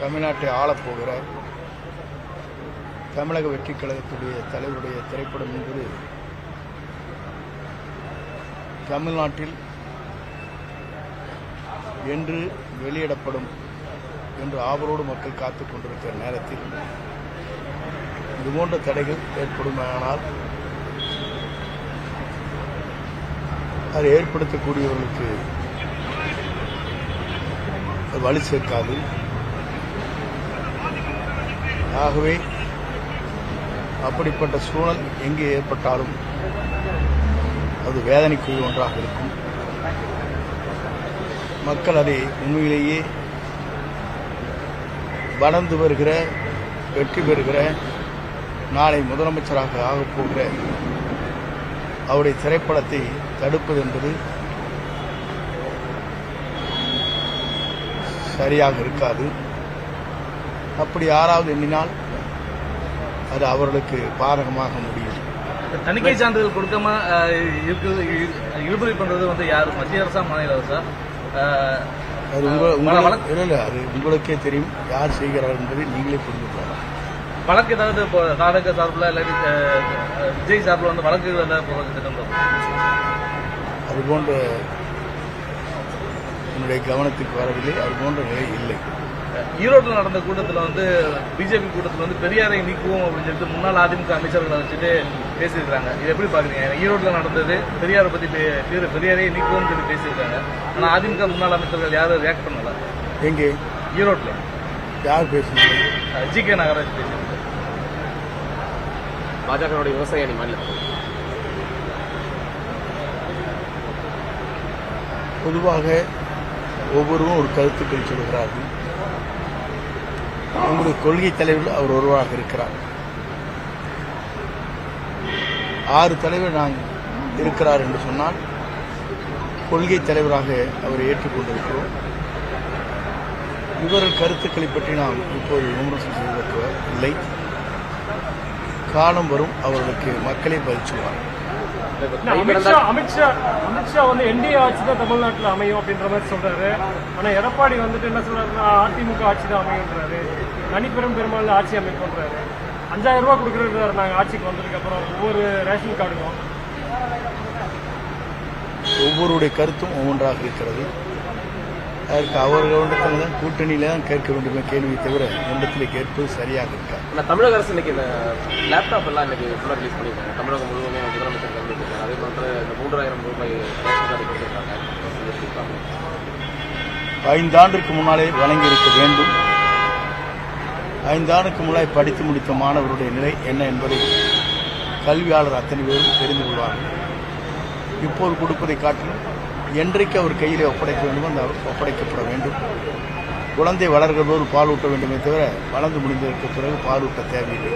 தமிழ்நாட்டை ஆளப்போகிறார். தமிழக வெற்றி கழகத்துடைய தலைவருடைய திரைப்படம் என்பது தமிழ்நாட்டில் என்று வெளியிடப்படும் என்று ஆவலோடு மக்கள் காத்துக் கொண்டிருக்கிற நேரத்தில் இதுபோன்ற தடைகள் ஏற்படுமானால் அதை ஏற்படுத்தக்கூடியவர்களுக்கு வலு சேர்க்காது. ஆகவே அப்படிப்பட்ட சூழல் எங்கே ஏற்பட்டாலும் அது வேதனைக்குரிய ஒன்றாக இருக்கும். மக்கள் அதை உண்மையிலேயே வளர்ந்து வருகிற வெற்றி பெறுகிற நாளை முதலமைச்சராக ஆகப் போகிற அவருடைய திரைப்படத்தை தடுப்பது என்பது சரியாக இருக்காது. அப்படி யாராவது எண்ணினால் அது அவர்களுக்கு பாதகமாக முடியும். தணிக்கை சான்றிதழ் கொடுக்காம இழுபறி பண்றது வந்து யார்? மத்திய அரசா மாநில அரசா? அது உங்க- வழ- உங்களுக்கு வழக்கு- இல்லை இல்லை அது உங்களுக்கே தெரியும் யார் செய்கிறார் என்பதை நீங்களே புரிந்து கொள்ளலாம். வழக்கு ஏதாவது இப்போ தாடக சார்பில் இல்லாட்டி விஜய் சார்பில் வந்து வழக்கு ஏதாவது திட்டம்? அது போன்ற என்னுடைய கவனத்துக்கு வரவில்லை. அது போன்ற நிலை இல்லை. ஈரோட்டில் நடந்த கூட்டத்தில் வந்து பிஜேபி கூட்டத்தில் வந்து பெரியாரை நீக்குவோம் அப்படின்னு சொல்லிட்டு முன்னாள் அதிமுக அமைச்சர்களை வச்சுட்டு பேசியிருக்காங்க இது எப்படி பாக்குறீங்க ஈரோட்டில் நடந்தது பெரியாரை பத்தி பே- பெரிய- பெரியாரை நீக்குவோம்னு சொல்லி பேசியிருக்காங்க. ஆனால் அதிமுக முன்னாள் அமைச்சர்கள் யாரும் ரியாக்ட் பண்ணல. எங்கே? ஈரோட்டில். யார் பேசுனீங்க? ஜி கே நாகராஜ் பேசியிருக்காங்க. பாஜகவுடைய விவசாய அணி மாநில பொதுவாக ஒவ்வொருவரும் ஒரு கருத்துக்கள் சொல்கிறார்கள். உங்களுடைய கொள்கை தலைவர்கள் அவர் ஒருவராக இருக்கிறார். ஆறு தலைவர் நான் இருக்கிறார் என்று சொன்னால் கொள்கை தலைவராக அவரை ஏற்றுக்கொண்டிருக்கிறோம். இவர்கள் கருத்துக்களை பற்றி நாம் இப்போது விமர்சனம் செய்வதற்கு இல்லை. காலம் வரும் அவர்களுக்கு மக்களே பதில் அமித்ஷா அமித்ஷா அமித்ஷா வந்து என்டிஏ ஆட்சி தான் தமிழ்நாட்டில் அமையும் அப்படின்ற மாதிரி சொல்றாரு. ஆனா எடப்பாடி வந்துட்டு என்ன சொல்றாருன்னா அதிமுக ஆட்சி தான் அமையுன்றாரு தனிப்பெரும் பெரும்பாலும் ஆட்சி அமைக்கும்ன்றாரு அஞ்சாயிரம் ரூபாய் கொடுக்குறாரு நாங்க ஆட்சிக்கு வந்ததுக்கு அப்புறம் ஒவ்வொரு ரேஷன் கார்டுக்கும். ஒவ்வொருடைய கருத்தும் ஒவ்வொன்றாக இருக்கிறது. அதற்கு அவர்களிடத்தில் தான் கூட்டணியில தான் கேட்க வேண்டுமே கேள்வியை தவிர என்னிடத்தில் கேட்பது சரியாக இருக்காது. ஆனா தமிழக அரசு இன்னைக்கு இந்த லேப்டாப் எல்லாம் இன்னைக்கு ஃபுல்லாக ரிலீஸ் பண்ணியிருக்காங்க. தமிழகம் முழுவதுமே முதலமைச்சர் கலந்துருக்காங்க அதே மாதிரி இந்த மூன்றாயிரம் ரூபாய் ஐந்தாண்டுக்கு முன்னாலே வழங்கியிருக்க வேண்டும். ஐந்தாண்டுக்கு முன்னாலே படித்து முடித்த மாணவருடைய நிலை என்ன என்பதை கல்வியாளர் அத்தனை பேரும் தெரிந்து கொள்வார்கள். இப்போது கொடுப்பதை காட்டிலும் என்றைக்கு அவர் கையிலே ஒப்படைக்க வேண்டுமோ அந்த அவர் ஒப்படைக்கப்பட வேண்டும். குழந்தை வளர்கிற போது பால் ஊட்ட வேண்டுமே தவிர வளர்ந்து முடிந்ததற்கு பிறகு பால் ஊட்ட தேவையில்லை.